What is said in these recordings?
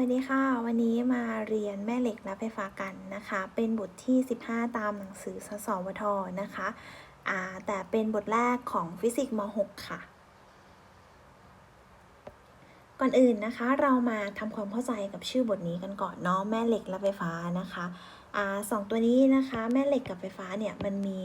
วัสดีค่ะ วันนี้มาเรียนแม่เหล็กและไฟฟ้ากันนะคะ เป็นบทที่ 15 ตามหนังสือสสวทนะคะอ่าแต่เป็นบทแรกของฟิสิกส์ม .6 ค่ะ ก่อนอื่นนะคะเรามาทำความเข้าใจกับชื่อบทนี้กันก่อนเนาะแม่เหล็กและไฟฟ้านะคะอ่าสองตัวนี้นะคะ แม่เหล็กกับไฟฟ้าเนี่ยมันมี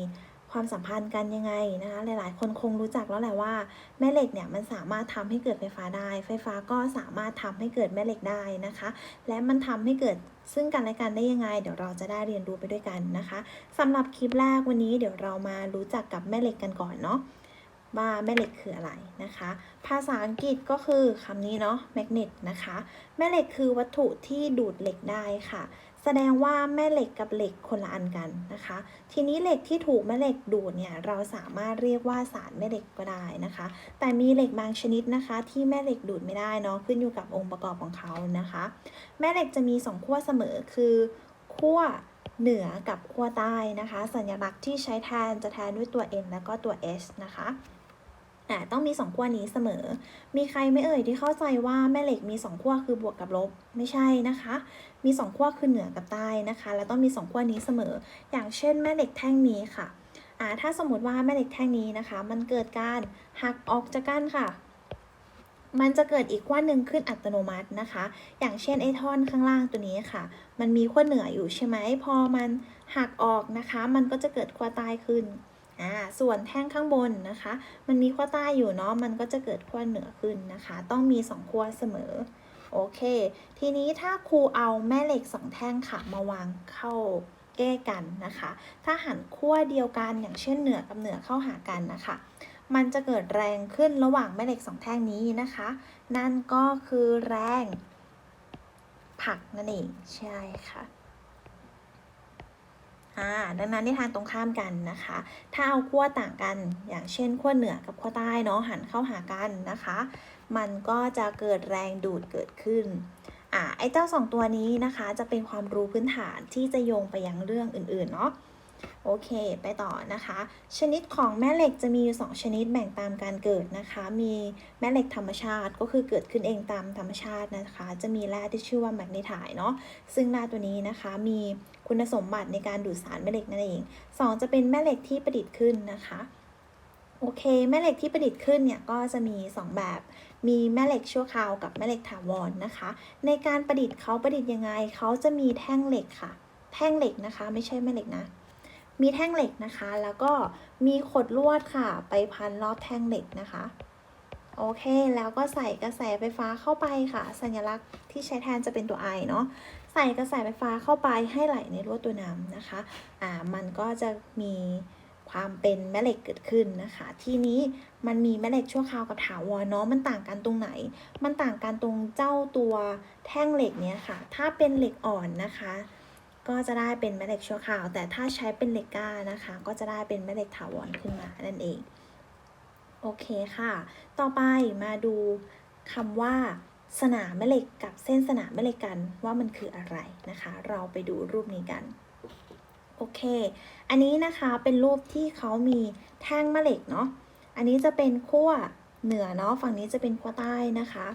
ความสัมพันธ์กันยังไงนะคะ หลายๆ คนคงรู้จักแล้วแหละว่าแม่เหล็กเนี่ยมันสามารถทำให้เกิดไฟฟ้าได้ ไฟฟ้าก็สามารถทำให้เกิดแม่เหล็กได้นะคะ และมันทำให้เกิดซึ่งกันและกันได้ยังไง เดี๋ยวเราจะได้เรียนรู้ไปด้วยกันนะคะสำหรับคลิปแรกวันนี้เดี๋ยวเรามารู้จักกับแม่เหล็กกันก่อนเนาะว่าแม่เหล็กคืออะไรนะคะ ภาษาอังกฤษก็คือคำนี้เนาะ magnet นะคะ แม่เหล็กคือวัตถุที่ดูดเหล็กได้ค่ะ แสดงว่าแม่เหล็กกับเหล็กคนละอันกันนะคะ ทีนี้เหล็กที่ถูกแม่เหล็กดูดเนี่ยเราสามารถเรียกว่าสารแม่เหล็กก็ได้นะคะ แต่มีเหล็กบางชนิดนะคะ ที่แม่เหล็กดูดไม่ได้เนาะขึ้นอยู่กับองค์ประกอบของเขานะคะ แม่เหล็กจะมีสองขั้วเสมอคือขั้วเหนือกับขั้วใต้นะคะ สัญลักษณ์ที่ใช้แทนจะแทนด้วยตัว n แล้วก็ตัว s นะคะ ต้องมีสองขั้วนี้เสมอ มีใครไม่เอ่ยที่เข้าใจว่าแม่เหล็กมีสองขั้วคือบวกกับลบ ไม่ใช่นะคะ มีสองขั้วคือเหนือกับใต้นะคะ แล้วต้องมีสองขั้วนี้เสมอ อย่างเช่น แม่เหล็กแท่งนี้ค่ะอ่าถ้าสมมติว่าแม่เหล็กแท่งนี้นะคะ มันเกิดการหักออกจากกันค่ะ มันจะเกิดอีกขั้วหนึ่งขึ้นอัตโนมัตินะคะ อย่างเช่นไอท่อนข้างล่างตัวนี้ค่ะ มันมีขั้วเหนืออยู่ใช่ไหม พอมันหักออกนะคะ มันก็จะเกิดขั้วใต้ขึ้น อ่าส่วนแท่งข้างบนนะคะ มันมีขั้วใต้อยู่เนาะมันก็จะเกิดขั้วเหนือขึ้นนะคะ ต้องมีสองขั้วเสมอโอเค ทีนี้ถ้าครูเอาแม่เหล็กสองแท่งค่ะมาวางเข้าแก้กันนะคะ ถ้าหันขั้วเดียวกันอย่างเช่นเหนือกับเหนือเข้าหากันนะคะ มันจะเกิดแรงขึ้นระหว่างแม่เหล็กสองแท่งนี้นะคะ นั่นก็คือแรงผักนั่นเองใช่ค่ะ อ่าดังนั้นในทางตรงข้ามกันนะคะ ถ้าเอาขั้วต่างกันอย่างเช่นขั้วเหนือกับขั้วใต้เนาะหันเข้าหากันนะคะ มันก็จะเกิดแรงดูดเกิดขึ้นอ่าไอ้เจ้าสองตัวนี้นะคะ จะเป็นความรู้พื้นฐานที่จะโยงไปยังเรื่องอื่นๆเนาะ โอเค ไปต่อนะคะ ชนิดของแม่เหล็กจะมีอยู่สองชนิดแบ่งตามการเกิดนะคะ มีแม่เหล็กธรรมชาติก็คือเกิดขึ้นเองตามธรรมชาตินะคะ จะมีแร่ที่ชื่อว่าแมกนีไทด์เนาะ ซึ่งแร่ตัวนี้นะคะมีคุณสมบัติในการดูดสารแม่เหล็กนั่นเองสองจะเป็นแม่เหล็กที่ประดิษฐ์ขึ้นนะคะ โอเค แม่เหล็กที่ประดิษฐ์ขึ้นเนี่ยก็จะมี 2 แบบ มีแม่เหล็กชั่วคราวกับแม่เหล็กถาวรนะคะ ในการประดิษฐ์เขาประดิษฐ์ยังไง เขาจะมีแท่งเหล็กค่ะ แท่งเหล็กนะคะ ไม่ใช่แม่เหล็กนะ มีแท่งเหล็กนะคะ แล้วก็มีขดลวดค่ะ ไปพันรอบแท่งเหล็กนะคะ โอเค แล้วก็ใส่กระแสไฟฟ้าเข้าไปค่ะ สัญลักษณ์ที่ใช้แทนจะเป็นตัว I เนาะ ใส่กระแสไฟฟ้าเข้าไปให้ไหลในลวดตัวนำนะคะ อ่า มันก็จะมีความเป็นแม่เหล็กเกิดขึ้นนะคะ ทีนี้มันมีแม่เหล็กชั่วคราวกับถาวรเนาะมันต่างกันตรงไหน มันต่างกันตรงเจ้าตัวแท่งเหล็กเนี้ยค่ะ ถ้าเป็นเหล็กอ่อนนะคะ ก็จะได้เป็นแม่เหล็กชั่วคราว แต่ถ้าใช้เป็นเหล็กก้านะคะ ก็จะได้เป็นแม่เหล็กถาวรขึ้นมานั่นเองโอเคค่ะ ต่อไปมาดูคำว่าสนามแม่เหล็กกับเส้นสนามแม่เหล็กกันว่ามันคืออะไรนะคะ เราไปดูรูปนี้กันโอเค อันนี้นะคะเป็นรูปที่เขามีแท่งแม่เหล็กเนาะ อันนี้จะเป็นขั้วเหนือเนาะ ฝั่งนี้จะเป็นขั้วใต้นะคะ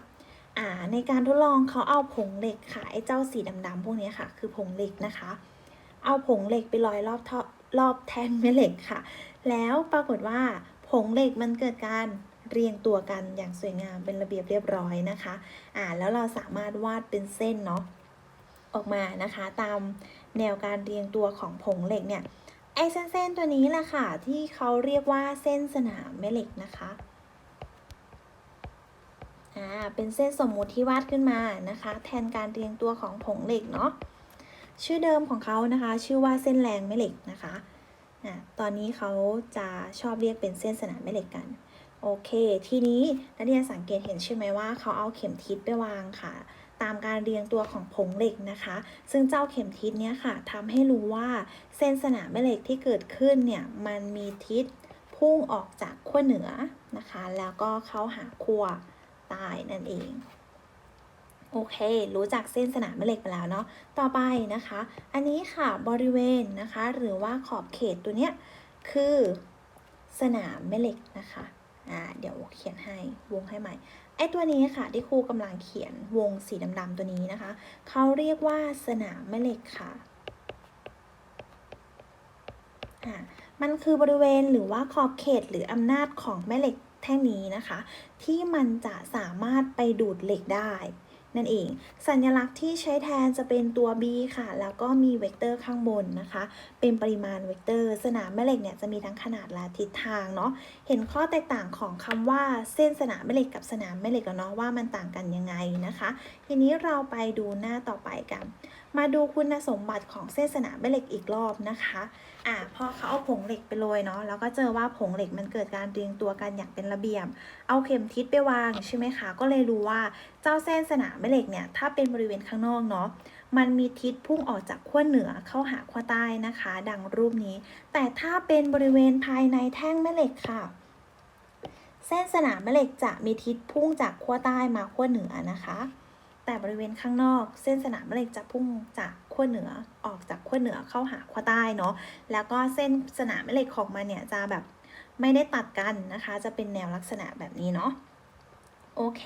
อ่าในการทดลองเขาเอาผงเหล็กค่ะไอ้เจ้าสีดำๆพวกนี้ค่ะ คือผงเหล็กนะคะ เอาผงเหล็กไปลอยรอบท่อรอบแท่งแม่เหล็กค่ะ แล้วปรากฏว่าผงเหล็กมันเกิดการเรียงตัวกันอย่างสวยงามเป็นระเบียบเรียบร้อยนะคะอ่าแล้วเราสามารถวาดเป็นเส้นเนาะออกมานะคะ ตามแนวการเรียงตัวของผงเหล็กเนี่ยไอ้เส้นๆตัวนี้แหละค่ะ ที่เขาเรียกว่าเส้นสนามแม่เหล็กนะคะ อ่าเป็นเส้นสมมุติที่วาดขึ้นมานะคะ แทนการเรียงตัวของผงเหล็กเนาะชื่อเดิมของเขานะคะ ชื่อว่าเส้นแรงแม่เหล็กนะคะอะตอนนี้เขาจะชอบเรียกเป็นเส้นสนามแม่เหล็กกันโอเค ทีนี้นักเรียนสังเกตเห็นใช่ไหมว่าเขาเอาเข็มทิศไปวางค่ะ ตามการเรียงตัวของผงเหล็กนะคะ ซึ่งเจ้าเข็มทิศเนี้ยค่ะทำให้รู้ว่าเส้นสนามแม่เหล็กที่เกิดขึ้นเนี่ยมันมีทิศพุ่งออกจากขั้วเหนือนะคะ แล้วก็เข้าหาขั้ว ใต้นั่นเอง โอเค รู้จักเส้นสนามแม่เหล็กไปแล้วเนาะต่อไปนะคะ อันนี้ค่ะบริเวณนะคะ หรือว่าขอบเขตตัวเนี้ยคือสนามแม่เหล็กนะคะอ่าเดี๋ยวเขียนให้วงให้ใหม่ไอ้ตัวนี้ค่ะที่ครูกำลังเขียนวงสีดำๆตัวนี้นะคะเขาเรียกว่าสนามแม่เหล็กค่ะอ่ามันคือบริเวณหรือว่าขอบเขตหรืออำนาจของแม่เหล็ก แท่งนี้นะคะ ที่มันจะสามารถไปดูดเหล็กได้ นั่นเอง สัญลักษณ์ที่ใช้แทนจะเป็นตัว b ค่ะ แล้วก็มีเวกเตอร์ข้างบนนะคะ เป็นปริมาณเวกเตอร์ สนามแม่เหล็กเนี่ยจะมีทั้งขนาดและทิศทางเนาะเห็นข้อแตกต่างของคำว่าเส้นสนามแม่เหล็กกับสนามแม่เหล็กแล้วเนาะว่ามันต่างกันยังไงนะคะ ทีนี้เราไปดูหน้าต่อไปกัน มาดูคุณสมบัติของเส้นสนามแม่เหล็กอีกรอบนะคะอ่าพอเขาเอาผงเหล็กไปโรยเนาะแล้วก็เจอว่าผงเหล็กมันเกิดการเรียงตัวกันอย่างเป็นระเบียบ เอาเข็มทิศไปวางใช่ไหมคะ ก็เลยรู้ว่าเจ้าเส้นสนามแม่เหล็กเนี่ยถ้าเป็นบริเวณข้างนอกเนาะมันมีทิศพุ่งออกจากขั้วเหนือเข้าหาขั้วใต้นะคะ ดังรูปนี้ แต่ถ้าเป็นบริเวณภายในแท่งแม่เหล็กค่ะเส้นสนามแม่เหล็กจะมีทิศพุ่งจากขั้วใต้มาขั้วเหนือนะคะ แต่บริเวณข้างนอกเส้นสนามแม่เหล็กจะพุ่งจากขั้วเหนือออกจากขั้วเหนือเข้าหาขั้วใต้เนาะแล้วก็เส้นสนามแม่เหล็กของมันเนี่ยจะแบบไม่ได้ตัดกันนะคะ จะเป็นแนวลักษณะแบบนี้เนาะโอเค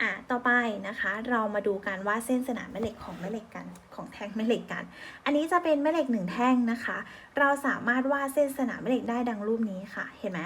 อะ ต่อไปนะคะ เรามาดูกันว่าเส้นสนามแม่เหล็กของแม่เหล็กกัน ของแท่งแม่เหล็กกัน อันนี้จะเป็นแม่เหล็กหนึ่งแท่งนะคะ เราสามารถวาดเส้นสนามแม่เหล็กได้ดังรูปนี้ค่ะ เห็นไหม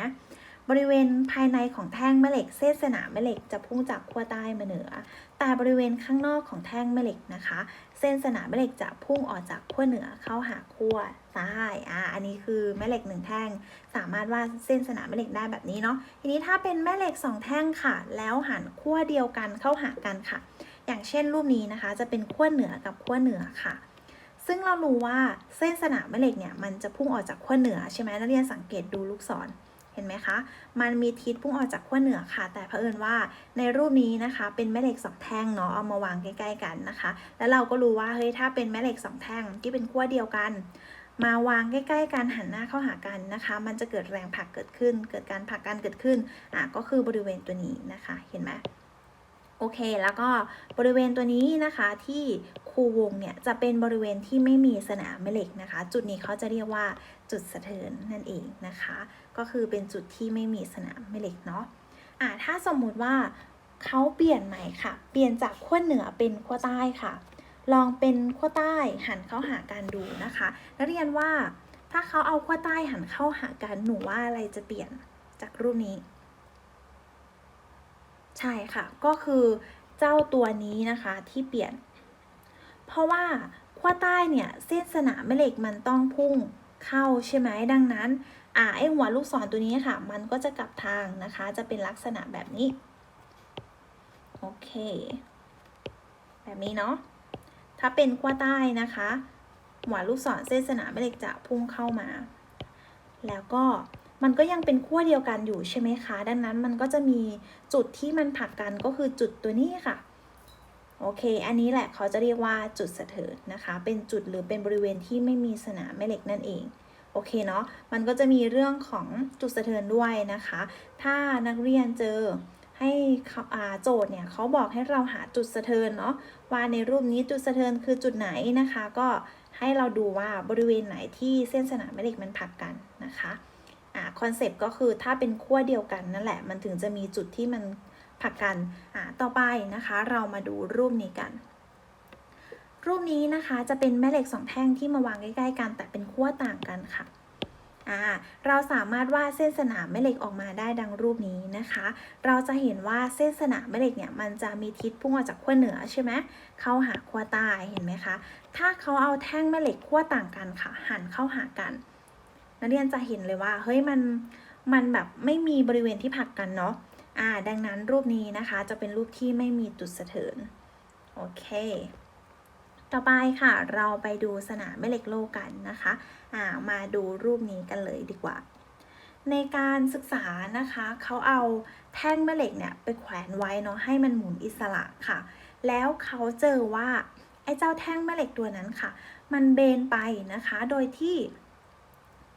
บริเวณภายในของแท่งแม่เหล็กเส้นสนามแม่เหล็กจะพุ่งจากขั้วใต้มาเหนือ แต่บริเวณข้างนอกของแท่งแม่เหล็กนะคะ เส้นสนามแม่เหล็กจะพุ่งออกจากขั้วเหนือเข้าหาขั้วใต้อ่าอันนี้คือแม่เหล็กหนึ่งแท่ง สามารถวาดเส้นสนามแม่เหล็กได้แบบนี้เนาะ ทีนี้ถ้าเป็นแม่เหล็กสองแท่งค่ะ แล้วหันขั้วเดียวกันเข้าหากันค่ะ อย่างเช่นรูปนี้นะคะ จะเป็นขั้วเหนือกับขั้วเหนือค่ะซึ่งเรารู้ว่าเส้นสนามแม่เหล็กเนี่ยมันจะพุ่งออกจากขั้วเหนือใช่ไหมนักเรียนสังเกตดูลูกศร เห็นไหมคะ มันมีทิศพุ่งออกจากขั้วเหนือค่ะ แต่เผอิญว่าในรูปนี้นะคะ เป็นแม่เหล็กสองแท่งเนาะ เอามาวางใกล้ ๆ กันนะคะ แล้วเราก็รู้ว่า เฮ้ย ถ้าเป็นแม่เหล็กสองแท่งที่เป็นขั้วเดียวกัน มาวางใกล้ ๆ กันหันหน้าเข้าหากันนะคะ มันจะเกิดแรงผลักเกิดขึ้น เกิดการผลักกันเกิดขึ้น อะ ก็คือบริเวณตัวนี้นะคะ เห็นไหมโอเค แล้วก็บริเวณตัวนี้นะคะที่คูวงเนี่ยจะเป็นบริเวณที่ไม่มีสนามแม่เหล็กนะคะ จุดนี้เขาจะเรียกว่าจุดสะเทือนนั่นเองนะคะ ก็คือเป็นจุดที่ไม่มีสนามแม่เหล็กเนาะอ่าถ้าสมมุติว่าเขาเปลี่ยนใหม่ค่ะ เปลี่ยนจากขั้วเหนือเป็นขั้วใต้ค่ะ ลองเป็นขั้วใต้หันเข้าหากันดูนะคะนักเรียนว่าถ้าเขาเอาขั้วใต้หันเข้าหากันหนูว่าอะไรจะเปลี่ยนจากรูปนี้ ใช่ค่ะ ก็คือเจ้าตัวนี้นะคะที่เปลี่ยน เพราะว่าขั้วใต้เนี่ยเส้นสนามแม่เหล็กมันต้องพุ่งเข้าใช่ไหมดังนั้น อ่าไอหัวลูกศรตัวนี้ค่ะ มันก็จะกลับทางนะคะ จะเป็นลักษณะแบบนี้ โอเค แบบนี้เนาะ ถ้าเป็นขั้วใต้นะคะ หัวลูกศรเส้นสนามแม่เหล็กจะพุ่งเข้ามา แล้วก็มันก็ยังเป็นขั้วเดียวกันอยู่ใช่ไหมคะ ดังนั้นมันก็จะมีจุดที่มันผลักกันก็คือจุดตัวนี้ค่ะ โอเค อันนี้แหละเขาจะเรียกว่าจุดสะเทินนะคะ เป็นจุดหรือเป็นบริเวณที่ไม่มีสนามแม่เหล็กนั่นเอง โอเคเนาะมันก็จะมีเรื่องของจุดสะเทินด้วยนะคะ ถ้านักเรียนเจอให้โจทย์เนี่ยเขาบอกให้เราหาจุดสะเทินเนาะว่าในรูปนี้จุดสะเทินคือจุดไหนนะคะ ก็ให้เราดูว่าบริเวณไหนที่เส้นสนามแม่เหล็กมันผักกันนะคะอ่าคอนเซปต์ก็คือถ้าเป็นขั้วเดียวกันนั่นแหละ มันถึงจะมีจุดที่มันผักกันอ่าต่อไปนะคะ เรามาดูรูปนี้กัน รูปนี้นะคะจะเป็นแม่เหล็กสองแท่งที่มาวางใกล้ๆกัน แต่เป็นขั้วต่างกันค่ะอ่าเราสามารถวาดเส้นสนามแม่เหล็กออกมาได้ดังรูปนี้นะคะ เราจะเห็นว่าเส้นสนามแม่เหล็กเนี่ยมันจะมีทิศพุ่งออกจากขั้วเหนือใช่ไหมเข้าหาขั้วใต้เห็นไหมคะ ถ้าเขาเอาแท่งแม่เหล็กขั้วต่างกันค่ะ หันเข้าหากัน นักเรียนจะเห็นเลยว่าเฮ้ยมันมันแบบไม่มีบริเวณที่ผักกันเนาะอ่าดังนั้นรูปนี้นะคะจะเป็นรูปที่ไม่มีจุดสะเทินโอเค ต่อไปค่ะ เราไปดูสนามแม่เหล็กโลกกันนะคะอ่ามาดูรูปนี้กันเลยดีกว่า ในการศึกษานะคะเขาเอาแท่งแม่เหล็กเนี่ยไปแขวนไว้เนาะให้มันหมุนอิสระค่ะ แล้วเขาเจอว่าไอ้เจ้าแท่งแม่เหล็กตัวนั้นค่ะ มันเบนไปนะคะ โดยที่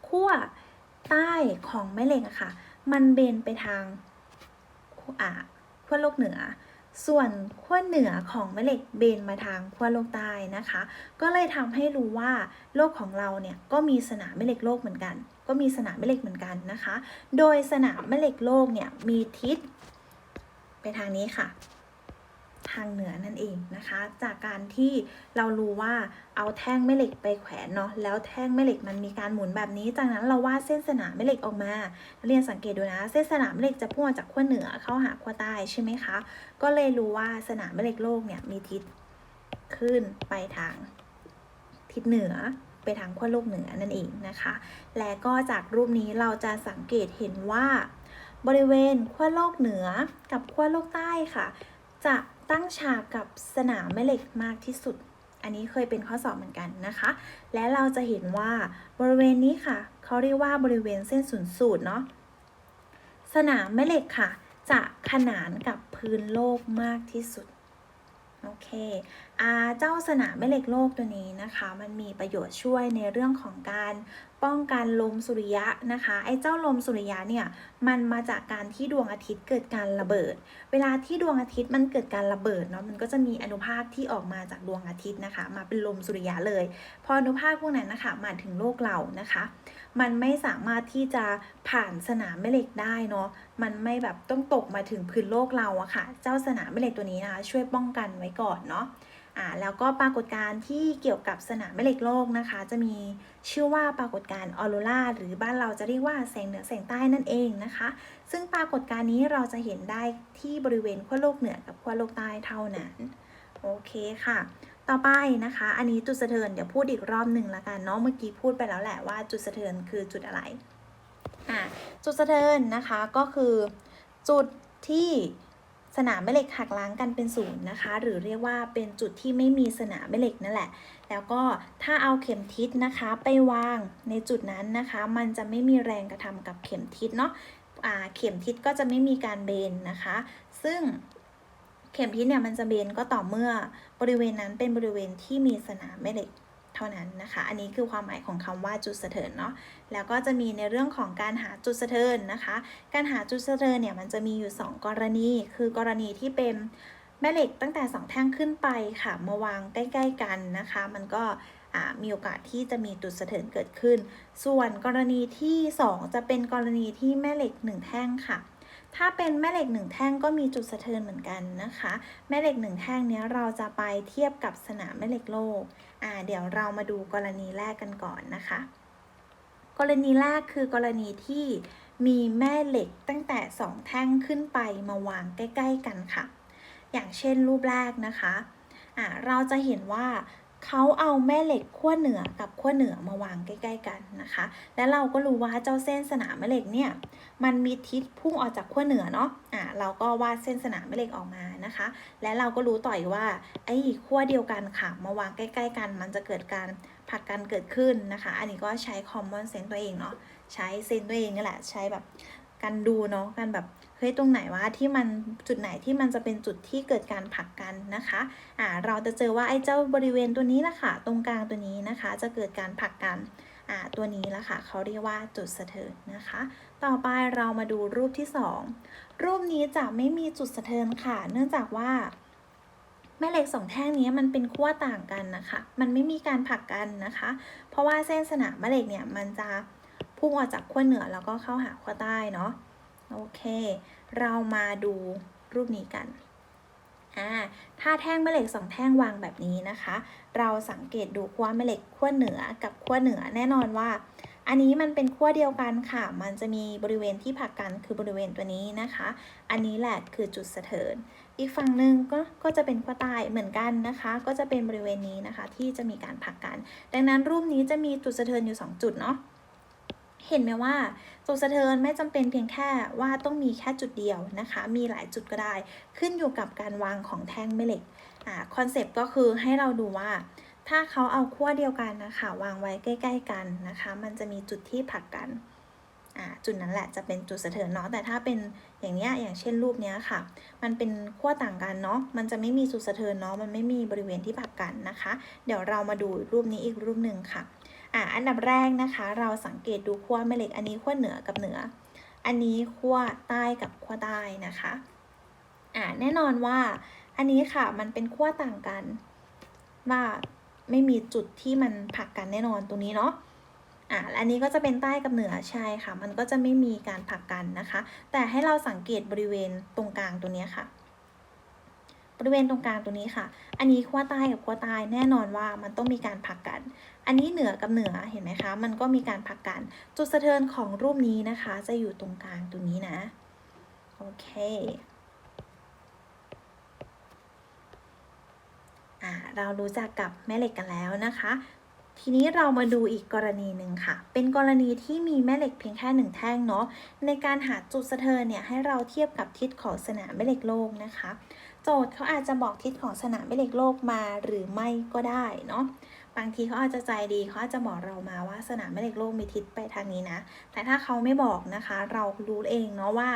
ขั้วใต้ของแม่เหล็กอะค่ะ มันเบนไปทางอ่าขั้วโลกเหนือ ส่วนขั้วเหนือของแม่เหล็กเบนมาทางขั้วโลกใต้นะคะ ก็เลยทำให้รู้ว่าโลกของเราเนี่ยก็มีสนามแม่เหล็กโลกเหมือนกัน ก็มีสนามแม่เหล็กเหมือนกันนะคะ โดยสนามแม่เหล็กโลกเนี่ยมีทิศไปทางนี้ค่ะ ทางเหนือนั่นเองนะคะ จากการที่เรารู้ว่าเอาแท่งแม่เหล็กไปแขวนเนาะแล้วแท่งแม่เหล็กมันมีการหมุนแบบนี้ จากนั้นเราวาดเส้นสนามแม่เหล็กออกมาเรียนสังเกตดูนะเส้นสนามแม่เหล็กจะพุ่งจากขั้วเหนือเข้าหาขั้วใต้ใช่ไหมคะก็เลยรู้ว่าสนามแม่เหล็กโลกเนี่ยมีทิศขึ้นไปทางทิศเหนือไปทางขั้วโลกเหนือนั่นเองนะคะ และก็จากรูปนี้เราจะสังเกตเห็นว่า บริเวณขั้วโลกเหนือกับขั้วโลกใต้ค่ะ จะ ตั้งฉากกับสนามแม่เหล็กมากที่สุด อันนี้เคยเป็นข้อสอบเหมือนกันนะคะ และเราจะเห็นว่าบริเวณนี้ค่ะ เขาเรียกว่าบริเวณเส้นศูนย์สูตรเนาะ สนามแม่เหล็กค่ะ จะขนานกับพื้นโลกมากที่สุด โอเคอาเจ้าสนามแม่เหล็กโลกตัวนี้นะคะ มันมีประโยชน์ช่วยในเรื่องของการ ป้องกันลมสุริยะนะคะ ไอ้เจ้าลมสุริยะเนี่ยมันมาจากการที่ดวงอาทิตย์เกิดการระเบิด เวลาที่ดวงอาทิตย์มันเกิดการระเบิดเนาะมันก็จะมีอนุภาคที่ออกมาจากดวงอาทิตย์นะคะ มาเป็นลมสุริยะเลย พออนุภาคพวกนั้นนะคะมาถึงโลกเรานะคะ มันไม่สามารถที่จะผ่านสนามแม่เหล็กได้เนาะมันไม่แบบต้องตกมาถึงพื้นโลกเราอะค่ะ เจ้าสนามแม่เหล็กตัวนี้นะคะช่วยป้องกันไว้ก่อนเนาะ อ่าแล้วก็ปรากฏการณ์ที่เกี่ยวกับสนามแม่เหล็กโลกนะคะ จะมีชื่อว่าปรากฏการณ์ออโรราหรือบ้านเราจะเรียกว่าแสงเหนือแสงใต้นั่นเองนะคะ ซึ่งปรากฏการณ์นี้เราจะเห็นได้ที่บริเวณขั้วโลกเหนือกับขั้วโลกใต้เท่านั้นโอเคค่ะ ต่อไปนะคะ อันนี้จุดสะเทือนเดี๋ยวพูดอีกรอบหนึ่งละกันเนาะเมื่อกี้พูดไปแล้วแหละว่าจุดสะเทือนคือจุดอะไรอ่าจุดสะเทือนนะคะก็คือ จุดที่ สนามแม่เหล็กหักล้างกันเป็นศูนย์นะคะ หรือเรียกว่าเป็นจุดที่ไม่มีสนามแม่เหล็กนั่นแหละ แล้วก็ถ้าเอาเข็มทิศนะคะไปวางในจุดนั้นนะคะ มันจะไม่มีแรงกระทำกับเข็มทิศเนาะอ่าเข็มทิศก็จะไม่มีการเบนนะคะ ซึ่งเข็มทิศเนี่ยมันจะเบนก็ต่อเมื่อบริเวณนั้นเป็นบริเวณที่มีสนามแม่เหล็ก เท่านั้นนะคะ อันนี้คือความหมายของคำว่าจุดสะเทือนเนาะ แล้วก็จะมีในเรื่องของการหาจุดสะเทือนนะคะ การหาจุดสะเทือนเนี่ยมันจะมีอยู่ 2 กรณี คือกรณีที่เป็นแม่เหล็กตั้งแต่ 2 แท่งขึ้นไปค่ะ มาวางใกล้ ๆ กันนะคะ มันก็มีโอกาสที่จะมีจุดสะเทือนเกิดขึ้น ส่วนกรณีที่ 2 จะเป็นกรณีที่แม่เหล็ก 1 แท่งค่ะถ้าเป็นแม่เหล็กหนึ่งแท่งก็มีจุดสะเทือนเหมือนกันนะคะ แม่เหล็กหนึ่งแท่งเนี้ยเราจะไปเทียบกับสนามแม่เหล็กโลก อ่าเดี๋ยวเรามาดูกรณีแรกกันก่อนนะคะ กรณีแรกคือกรณีที่มีแม่เหล็กตั้งแต่ 2 แท่งขึ้นไปมาวางใกล้ ๆ กันค่ะ อย่างเช่นรูปแรกนะคะอ่าเราจะเห็นว่า เขาเอาแม่เหล็กขั้วเหนือกับขั้วเหนือมาวางใกล้ ๆ กันนะคะ และเราก็รู้ว่าเจ้าเส้นสนามแม่เหล็กเนี่ยมันมีทิศพุ่งออกจากขั้วเหนือเนาะอ่าเราก็วาดเส้นสนามแม่เหล็กออกมานะคะ และเราก็รู้ต่ออีกว่าไอ้ขั้วเดียวกันค่ะมาวางใกล้ ๆ กัน มันจะเกิดการผลักกันเกิดขึ้นนะคะ อันนี้ก็ใช้ common sense ตัวเองเนาะใช้เซนตัวเองนี่แหละใช้แบบ การดูเนาะการแบบเฮ้ยตรงไหนว่าที่มันจุดไหนที่มันจะเป็นจุดที่เกิดการผลักกันนะคะอ่าเราจะเจอว่าไอ้เจ้าบริเวณตัวนี้ละค่ะตรงกลางตัวนี้นะคะ จะเกิดการผลักกันอ่าตัวนี้ละค่ะเขาเรียกว่าจุดสะเทือนนะคะ ต่อไปเรามาดูรูปที่ 2 รูปนี้จะไม่มีจุดสะเทือนค่ะ เนื่องจากว่าแม่เหล็กสองแท่งนี้มันเป็นขั้วต่างกันนะคะ มันไม่มีการผลักกันนะคะ เพราะว่าเส้นสนามแม่เหล็กเนี่ยมันจะ พุ่งออกจากขั้วเหนือแล้วก็เข้าหาขั้วใต้เนาะโอเค เรามาดูรูปนี้กันอ่าถ้าแท่งแม่เหล็กสองแท่งวางแบบนี้นะคะ เราสังเกตดูขั้วแม่เหล็กขั้วเหนือกับขั้วเหนือแน่นอนว่า อันนี้มันเป็นขั้วเดียวกันค่ะ มันจะมีบริเวณที่ผักกันคือบริเวณตัวนี้นะคะ อันนี้แหละคือจุดสะเทิน อีกฝั่งหนึ่งก็ก็จะเป็นขั้วใต้เหมือนกันนะคะ ก็จะเป็นบริเวณนี้นะคะที่จะมีการผักกัน ดังนั้นรูปนี้จะมีจุดสะเทินอยู่ 2 จุดเนาะ เห็นไหมว่าจุดสะเทินไม่จำเป็นเพียงแค่ว่าต้องมีแค่จุดเดียวนะคะ มีหลายจุดก็ได้ ขึ้นอยู่กับการวางของแท่งแม่เหล็กอ่าคอนเซปต์ก็คือให้เราดูว่า ถ้าเขาเอาขั้วเดียวกันนะคะ วางไว้ใกล้ ๆ กันนะคะ มันจะมีจุดที่ผลักกันอ่าจุดนั้นแหละจะเป็นจุดสะเทือนเนาะแต่ถ้าเป็นอย่างเนี้ยอย่างเช่นรูปเนี้ยค่ะ มันเป็นขั้วต่างกันเนาะมันจะไม่มีจุดสะเทือนเนาะมันไม่มีบริเวณที่ผลักกันนะคะ เดี๋ยวเรามาดูรูปนี้อีกรูปหนึ่งค่ะ อ่าอันดับแรกนะคะ เราสังเกตดูขั้วแม่เหล็กอันนี้ขั้วเหนือกับเหนือ อันนี้ขั้วใต้กับขั้วใต้นะคะอ่าแน่นอนว่าอันนี้ค่ะมันเป็นขั้วต่างกัน ว่าไม่มีจุดที่มันผักกันแน่นอนตรงนี้เนาะอ่าและอันนี้ก็จะเป็นใต้กับเหนือใช่ค่ะ มันก็จะไม่มีการผักกันนะคะ แต่ให้เราสังเกตบริเวณตรงกลางตัวนี้ค่ะ บริเวณตรงกลางตัวนี้ค่ะ อันนี้ขั้วใต้กับขั้วใต้แน่นอนว่ามันต้องมีการผักกัน อันนี้เหนือกับเหนือเห็นไหมคะ มันก็มีการผักกัน จุดสะเทือนของรูปนี้นะคะ จะอยู่ตรงกลางตรงนี้นะ โอเคอ่าเรารู้จักกับแม่เหล็กกันแล้วนะคะ ทีนี้เรามาดูอีกกรณีหนึ่งค่ะ เป็นกรณีที่มีแม่เหล็กเพียงแค่หนึ่งแท่งเนาะ ในการหาจุดสะเทือนเนี่ยให้เราเทียบกับทิศของสนามแม่เหล็กโลกนะคะ โจทย์เขาอาจจะบอกทิศของสนามแม่เหล็กโลกมาหรือไม่ก็ได้เนาะ บางทีเขาอาจจะใจดีเขาอาจจะบอกเรามาว่าสนามแม่เหล็กโลกมีทิศไปทางนี้นะ แต่ถ้าเขาไม่บอกนะคะ เรารู้เองเนาะว่า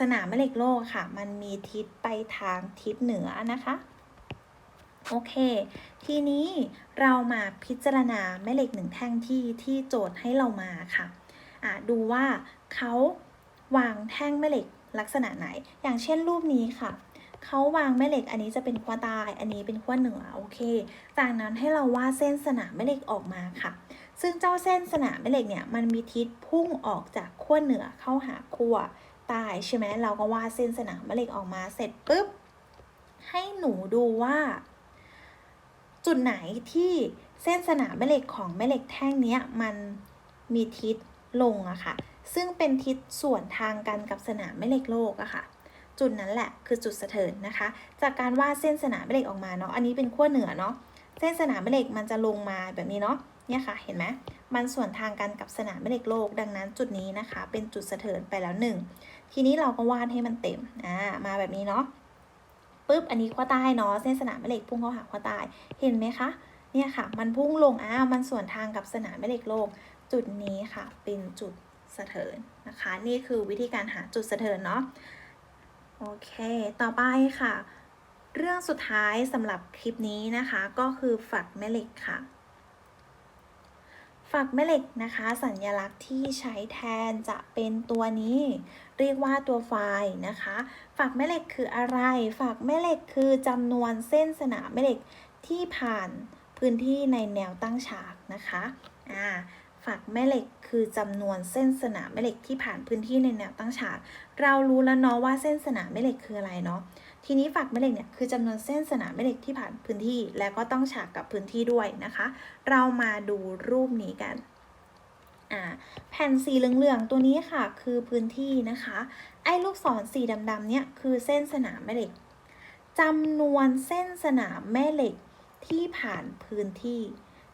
สนามแม่เหล็กโลกค่ะ มันมีทิศไปทางทิศเหนือนะคะโอเค ทีนี้เรามาพิจารณาแม่เหล็กหนึ่งแท่งที่ที่โจทย์ให้เรามาค่ะอะดูว่าเขาวางแท่งแม่เหล็กลักษณะไหน อย่างเช่นรูปนี้ค่ะ เขาวางแม่เหล็กอันนี้จะเป็นขั้วใต้อันนี้เป็นขั้วเหนือโอเค จากนั้นให้เราวาดเส้นสนามแม่เหล็กออกมาค่ะ ซึ่งเจ้าเส้นสนามแม่เหล็กเนี่ยมันมีทิศพุ่งออกจากขั้วเหนือเข้าหาขั้วใต้ใช่ไหมเราก็วาดเส้นสนามแม่เหล็กออกมาเสร็จปุ๊บให้หนูดูว่า จุดไหนที่เส้นสนามแม่เหล็กของแม่เหล็กแท่งเนี้ยมันมีทิศลงอะค่ะ ซึ่งเป็นทิศส่วนทางกันกับสนามแม่เหล็กโลกอะค่ะ จุดนั้นแหละคือจุดสะเทินนะคะ จากการวาดเส้นสนามแม่เหล็กออกมาเนาะอันนี้เป็นขั้วเหนือเนาะเส้นสนามแม่เหล็กมันจะลงมาแบบนี้เนาะเนี่ยค่ะเห็นไหมมันส่วนทางกันกับสนามแม่เหล็กโลกดังนั้นจุดนี้นะคะ เป็นจุดสะเทินไปแล้วหนึ่งทีนี้เราก็วาดให้มันเต็มอ่ามาแบบนี้เนาะปุ๊บอันนี้ขั้วใต้เนาะเส้นสนามแม่เหล็กพุ่งเข้าหาขั้วใต้เห็นไหมคะเนี่ยค่ะ มันพุ่งลงอ่ามันส่วนทางกับสนามแม่เหล็กโลก จุดนี้ค่ะเป็นจุดสะเทินนะคะ นี่คือวิธีการหาจุดสะเทินเนาะ โอเค ต่อไปค่ะ เรื่องสุดท้ายสำหรับคลิปนี้นะคะ ก็คือฝักแม่เหล็กค่ะ ฝักแม่เหล็กนะคะ สัญลักษณ์ที่ใช้แทนจะเป็นตัวนี้ เรียกว่าตัวไฟล์นะคะ ฝักแม่เหล็กคืออะไร ฝักแม่เหล็กคือจำนวนเส้นสนามแม่เหล็กที่ผ่านพื้นที่ในแนวตั้งฉากนะคะ อ่า ฝักแม่เหล็กคือจำนวนเส้นสนามแม่เหล็กที่ผ่านพื้นที่ในแนวตั้งฉาก เรารู้แล้วเนาะว่าเส้นสนามแม่เหล็กคืออะไรเนาะ ทีนี้ฝักแม่เหล็กเนี่ยคือจำนวนเส้นสนามแม่เหล็กที่ผ่านพื้นที่ และก็ต้องฉากกับพื้นที่ด้วยนะคะ เรามาดูรูปนี้กันอ่าแผ่นสีเหลืองๆตัวนี้ค่ะ คือพื้นที่นะคะ ไอ้ลูกศรสีดำๆเนี่ยคือเส้นสนามแม่เหล็กจำนวนเส้นสนามแม่เหล็กที่ผ่านพื้นที่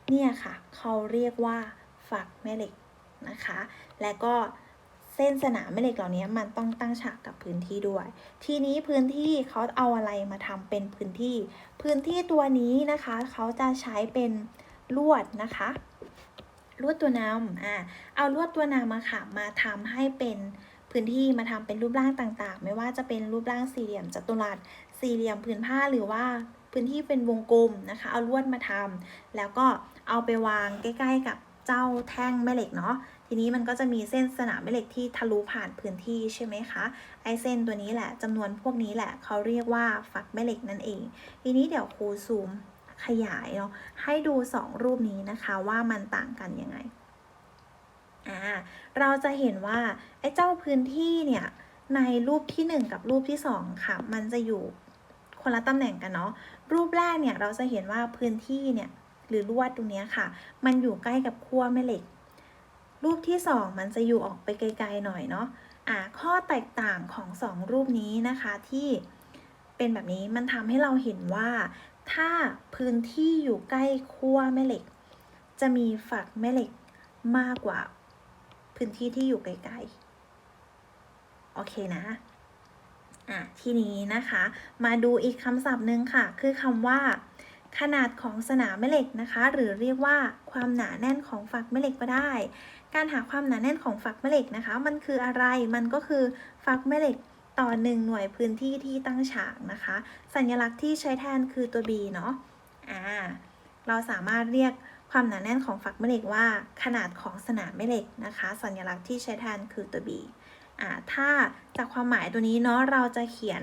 เนี่ยค่ะ เขาเรียกว่า ฝักแม่เหล็กนะคะ และก็เส้นสนามแม่เหล็กเหล่านี้มันต้องตั้งฉากกับพื้นที่ด้วย ทีนี้พื้นที่เขาเอาอะไรมาทำเป็นพื้นที่ พื้นที่ตัวนี้นะคะเขาจะใช้เป็นลวดนะคะ ลวดตัวนำอ่าเอาลวดตัวนำมาค่ะมาทำให้เป็นพื้นที่มาทำเป็นรูปร่างต่างๆ ไม่ว่าจะเป็นรูปร่างสี่เหลี่ยมจัตุรัส สี่เหลี่ยมผืนผ้าหรือว่าพื้นที่เป็นวงกลมนะคะ เอาลวดมาทำแล้วก็เอาไปวางใกล้ ๆ กับ เจ้าแท่งแม่เหล็กเนาะทีนี้มันก็จะมีเส้นสนามแม่เหล็กที่ทะลุผ่านพื้นที่ใช่ไหมคะไอเส้นตัวนี้แหละจำนวนพวกนี้แหละเขาเรียกว่าฝักแม่เหล็กนั่นเอง ทีนี้เดี๋ยวครูซูมขยายเนาะให้ดู 2 รูปนี้นะคะว่ามันต่างกันยังไงอ่าเราจะเห็นว่าไอ้เจ้าพื้นที่เนี่ยในรูปที่ 1 กับรูปที่ 2 ค่ะ มันจะอยู่คนละตำแหน่งกันเนาะรูปแรกเนี่ยเราจะเห็นว่าพื้นที่เนี่ย หรือลวดตรงนี้ค่ะ มันอยู่ใกล้กับขั้วแม่เหล็ก รูปที่ 2 มันจะอยู่ออกไปไกลๆหน่อยเนาะอ่าข้อแตกต่างของ 2 รูปนี้นะคะที่เป็นแบบนี้มันทำให้เราเห็นว่า ถ้าพื้นที่อยู่ใกล้ขั้วแม่เหล็ก จะมีฝักแม่เหล็กมากกว่า พื้นที่ที่อยู่ไกลๆ โอเคนะอะทีนี้นะคะ มาดูอีกคำศัพท์หนึ่งค่ะ คือคำว่า ขนาดของสนามแม่เหล็กนะคะ หรือเรียกว่าความหนาแน่นของฝักแม่เหล็กก็ได้ การหาความหนาแน่นของฝักแม่เหล็กนะคะ มันคืออะไรมันก็คือฝักแม่เหล็กต่อหนึ่งหน่วยพื้นที่ที่ตั้งฉากนะคะ สัญลักษณ์ที่ใช้แทนคือตัว b เนาะอ่าเราสามารถเรียกความหนาแน่นของฝักแม่เหล็กว่า ขนาดของสนามแม่เหล็กนะคะ สัญลักษณ์ที่ใช้แทนคือตัว b อ่าถ้าจากความหมายตัวนี้เนาะเราจะเขียน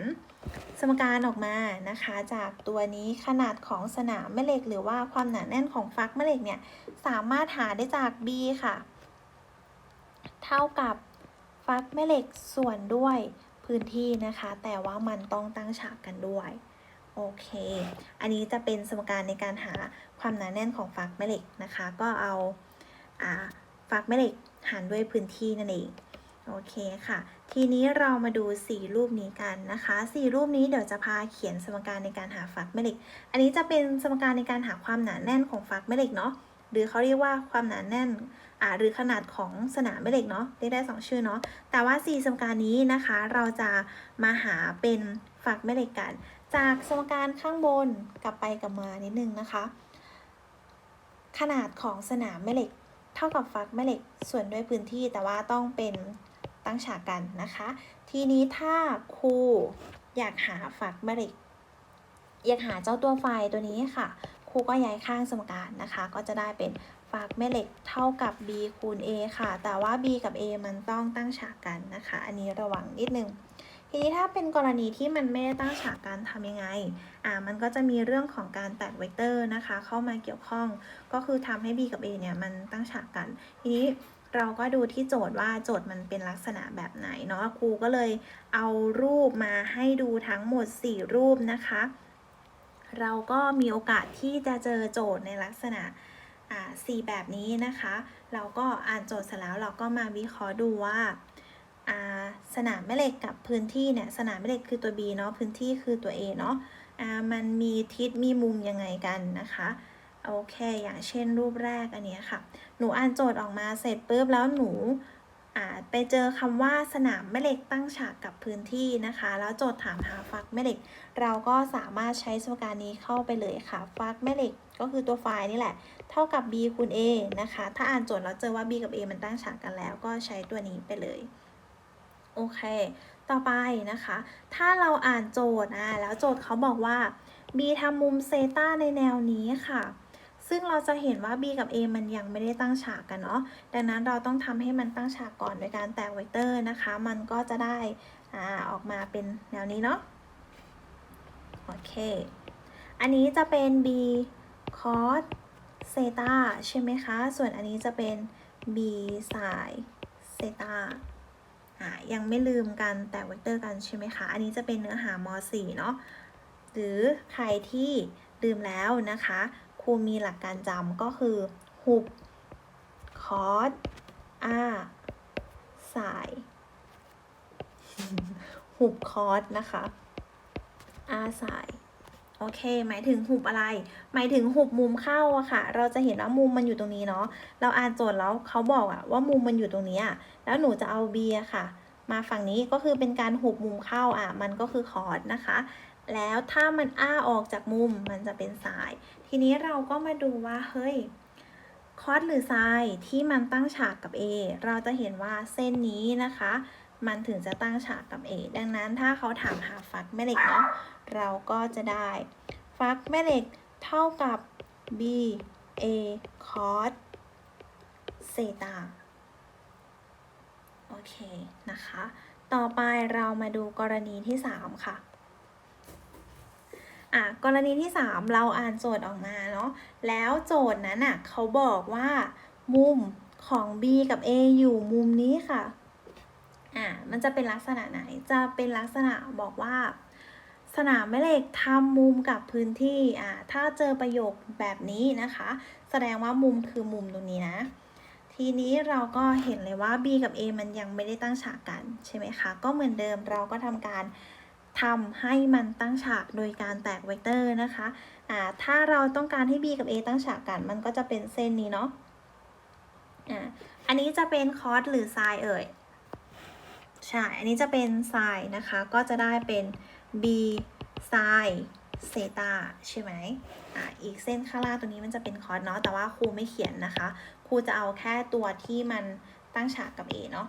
สมการออกมานะคะ จากตัวนี้ขนาดของสนามแม่เหล็ก หรือว่าความหนาแน่นของฟักแม่เหล็กเนี่ยสามารถหาได้จาก b ค่ะ เท่ากับฟักแม่เหล็กส่วนด้วยพื้นที่นะคะ แต่ว่ามันต้องตั้งฉากกันด้วยโอเค อันนี้จะเป็นสมการในการหาความหนาแน่นของฟักแม่เหล็กนะคะ ก็เอาอฟักแม่เหล็กหารด้วยพื้นที่นั่นเอง โอเคค่ะ ทีนี้เรามาดู 4 รูปนี้กันนะคะ 4 รูปนี้เดี๋ยวจะพาเขียนสมการในการหาฟักแม่เหล็ก อันนี้จะเป็นสมการในการหาความหนาแน่นของฟักแม่เหล็กเนาะ หรือเขาเรียกว่าความหนาแน่นอ่าหรือขนาดของสนามแม่เหล็กเนาะเรียกได้ 2 ชื่อเนาะ แต่ว่า 4 สมการนี้นะคะ เราจะมาหาเป็นฝักแม่เหล็กกัน จากสมการข้างบนกลับไปกลับมานิดนึงนะคะ ขนาดของสนามแม่เหล็ก เท่ากับฟักแม่เหล็กส่วนด้วยพื้นที่ แต่ว่าต้องเป็น ตั้งฉากกันนะคะ ทีนี้ถ้าครูอยากหาฝักแม่เหล็กอยากหาเจ้าตัวไฟตัวนี้ค่ะ ครูก็ย้ายข้างสมการนะคะ ก็จะได้เป็นฝักแม่เหล็กเท่ากับ b คูณ a ค่ะ แต่ว่า b กับ a มันต้องตั้งฉากกันนะคะ อันนี้ระวังนิดนึงทีนี้ถ้าเป็นกรณีที่มันไม่ได้ตั้งฉากกันทำยังไง อ่า มันก็จะมีเรื่องของการแตกเวกเตอร์นะคะ เข้ามาเกี่ยวข้อง ก็คือทำให้ b กับ a เนี่ยมันตั้งฉากกัน ทีนี้ เราก็ดูที่โจทย์ว่าโจทย์มันเป็นลักษณะแบบไหนเนาะครูก็เลยเอารูปมาให้ดูทั้งหมด 4 รูปนะคะ เราก็มีโอกาสที่จะเจอโจทย์ในลักษณะอ่าสี่แบบนี้นะคะ เราก็อ่านโจทย์เสร็จแล้วเราก็มาวิเคราะห์ดูว่าอ่าสนามแม่เหล็กกับพื้นที่เนี่ยสนามแม่เหล็กคือตัว B เนาะพื้นที่คือตัว A เนาะอ่ามันมีทิศมีมุมยังไงกันนะคะ โอเค อย่างเช่นรูปแรกอันเนี้ยค่ะ หนูอ่านโจทย์ออกมาเสร็จปุ๊บแล้วหนูอ่าไปเจอคำว่าสนามแม่เหล็กตั้งฉากกับพื้นที่นะคะ แล้วโจทย์ถามหาฟักแม่เหล็ก เราก็สามารถใช้สมการนี้เข้าไปเลยค่ะ ฟักแม่เหล็กก็คือตัวไฟล์นี่แหละ เท่ากับ b คูณ a นะคะ ถ้าอ่านโจทย์แล้วเจอว่า b กับ a มันตั้งฉากกันแล้ว ก็ใช้ตัวนี้ไปเลย โอเค ต่อไปนะคะ ถ้าเราอ่านโจทย์อะแล้วโจทย์เขาบอกว่า b ทำมุมเซตาในแนวนี้ค่ะ ซึ่งเราจะเห็นว่า b กับ a มันยังไม่ได้ตั้งฉากกันเนาะ ดังนั้นเราต้องทำให้มันตั้งฉากก่อนโดยการแตกเวกเตอร์นะคะ มันก็จะได้อ่าออกมาเป็นแนวนี้เนาะ โอเค อันนี้จะเป็น b cos เซตาใช่ไหมคะ ส่วนอันนี้จะเป็น b sin เซตาอ่ายังไม่ลืมกันแตกเวกเตอร์กันใช่ไหมคะ อันนี้จะเป็นเนื้อหาม 4 เนาะ หรือใครที่ลืมแล้วนะคะ รูมีหลักการจำก็คือ หุบ cos r sin หุบ cos นะคะ r sin โอเค หมายถึงหุบอะไร หมายถึงหุบมุมเข้าอะค่ะ เราจะเห็นว่ามุมมันอยู่ตรงนี้เนาะ เราอ่านโจทย์แล้วเขาบอกอะว่ามุมมันอยู่ตรงนี้อะแล้วหนูจะเอา b อะค่ะ มาฝั่งนี้ก็คือเป็นการหุบมุมเข้าอะมันก็คือคอร์สนะคะ แล้วถ้ามันอ้าออกจากมุมมันจะเป็นสาย ทีนี้เราก็มาดูว่าเฮ้ยคอร์สหรือไซน์ที่มันตั้งฉากกับ A เราจะเห็นว่าเส้นนี้นะคะ มันถึงจะตั้งฉากกับ A ดังนั้นถ้าเขาถามหาฟักแม่เหล็กเนาะเราก็จะได้ฟักแม่เหล็กเท่ากับ b a cos เซตา โอเคนะคะ ต่อไปเรามาดูกรณีที่ 3 ค่ะอะกรณีที่ 3 เราอ่านโจทย์ออกมาเนาะแล้วโจทย์นั้นอะเขาบอกว่า มุมของ b กับ a อยู่มุมนี้ค่ะอะมันจะเป็นลักษณะไหนจะเป็นลักษณะบอกว่า สนามแม่เหล็กทำมุมกับพื้นที่อ่าถ้าเจอประโยคแบบนี้นะคะ แสดงว่ามุมคือมุมตรงนี้นะ ทีนี้เราก็เห็นเลยว่า b กับ a มันยังไม่ได้ตั้งฉากกันใช่ไหมคะ ก็เหมือนเดิมเราก็ทำการทำให้มันตั้งฉากโดยการแตกเวกเตอร์นะคะอ่าถ้าเราต้องการให้ b กับ a ตั้งฉากกัน มันก็จะเป็นเส้นนี้เนาะอ่าอันนี้จะเป็นคอสหรือไซน์เอ่ย ใช่ อันนี้จะเป็นไซน์นะคะ ก็จะได้เป็น b ไซน์เซตาใช่ไหมอ่าอีกเส้นข้างล่างตัวนี้มันจะเป็นคอสเนาะ แต่ว่าครูไม่เขียนนะคะ ครูจะเอาแค่ตัวที่มันตั้งฉากกับ A เนาะ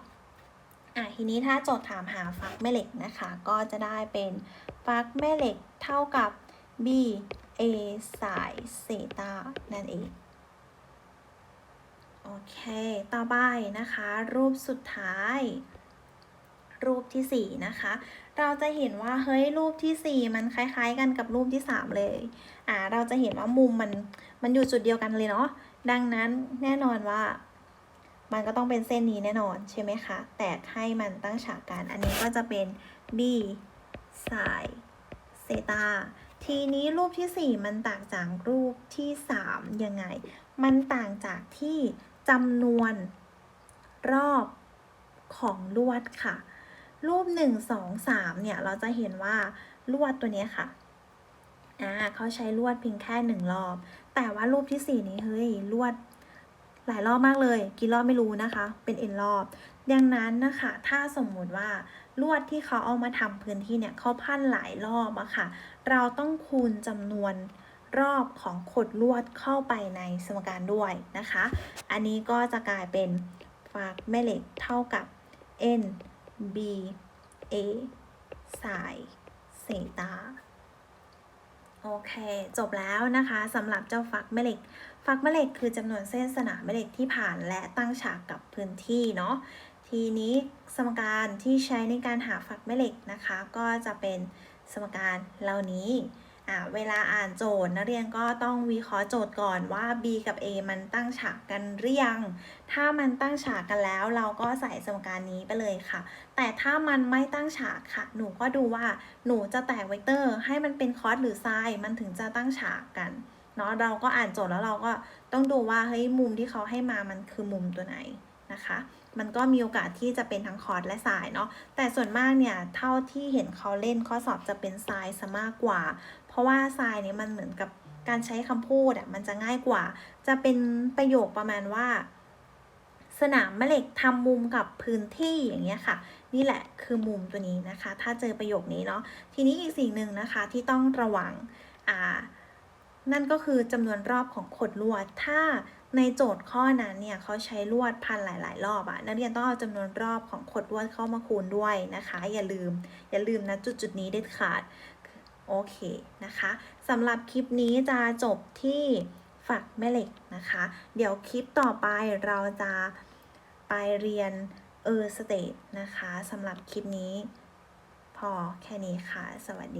อะทีนี้ถ้าโจทย์ถามหาฟักแม่เหล็กนะคะ ก็จะได้เป็นฟักแม่เหล็กเท่ากับ b a สายเซตานั่นเอง โอเค ต่อไปนะคะ รูปสุดท้าย รูปที่ 4 นะคะ เราจะเห็นว่า เฮ้ย รูปทีสี่4 มันคล้าย ๆ กันกับรูปที่ 3 เลย อ่า เราจะเห็นว่ามุมมัน มันอยู่จุดเดียวกันเลยเนาะ ดังนั้นแน่นอนว่า มันก็ต้องเป็นเส้นนี้แน่นอนใช่ไหมคะ แตกให้มันตั้งฉากกันอันนี้ก็จะเป็น b sin เซตาทีนี้รูปที่ 4 มันต่างจากรูปที่ 3 ยังไง มันต่างจากที่จำนวนรอบของลวดค่ะ รูป 1 2 3 เนี่ย เราจะเห็นว่าลวดตัวนี้ค่ะอ่าเขาใช้ลวดเพียงแค่หนึ่งรอบ แต่ว่ารูปที่ 4 นี้เฮ้ยลวดหลายรอบมากเลย กี่รอบไม่รู้นะคะ เป็น n รอบ ดังนั้นนะคะ ถ้าสมมุติว่าลวดที่เขาเอามาทำพื้นที่เนี่ยเขาพันหลายรอบอะค่ะ เราต้องคูณจำนวนรอบของขดลวดเข้าไปในสมการด้วยนะคะ อันนี้ก็จะกลายเป็นฝากแม่เหล็กเท่ากับ n b a สายเซตา โอเค จบแล้วนะคะสำหรับเจ้าฟักแม่เหล็ก ฟักแม่เหล็กคือจำนวนเส้นสนามแม่เหล็กที่ผ่านและตั้งฉากกับพื้นที่เนาะทีนี้สมการที่ใช้ในการหาฝักแม่เหล็กนะคะ ก็จะเป็นสมการเหล่านี้ เวลาอ่านโจทย์นักเรียนก็ต้องวิเคราะห์โจทย์ก่อนว่า b กับ a มันตั้งฉากกันหรือยัง ถ้ามันตั้งฉากกันแล้วเราก็ใส่สมการนี้ไปเลยค่ะ แต่ถ้ามันไม่ตั้งฉากค่ะ หนูก็ดูว่าหนูจะแตกเวกเตอร์ให้มันเป็นคอสหรือไซน์มันถึงจะตั้งฉากกันเนาะเราก็อ่านโจทย์แล้วเราก็ต้องดูว่าเฮ้ยมุมที่เขาให้มามันคือมุมตัวไหนนะคะมันก็มีโอกาสที่จะเป็นทั้งคอร์ดและสายเนาะ แต่ส่วนมากเนี่ย เท่าที่เห็นเขาเล่นข้อสอบจะเป็นทรายซะมากกว่า เพราะว่าทรายเนี่ยมันเหมือนกับการใช้คำพูดอะมันจะง่ายกว่า จะเป็นประโยคประมาณว่า สนามแม่เหล็กทำมุมกับพื้นที่อย่างเงี้ยค่ะ นี่แหละคือมุมตัวนี้นะคะ ถ้าเจอประโยคนี้เนาะทีนี้อีกสิ่งหนึ่งนะคะที่ต้องระวังอ่านั่นก็คือจำนวนรอบของขดลวด ถ้าในโจทย์ข้อนั้นเนี่ยเขาใช้ลวดพันหลาย ๆ รอบอะนักเรียนต้องเอาจำนวนรอบของขดลวดเข้ามาคูณด้วยนะคะ อย่าลืม อย่าลืมนะจุดจุดๆนี้เด็ดขาด โอเคนะคะสำหรับคลิปนี้จะจบที่ฝักแม่เหล็กนะคะ เดี๋ยวคลิปต่อไปเราจะไปเรียนเออสเตทนะคะสำหรับคลิปนี้ พอแค่นี้ค่ะ สวัสดี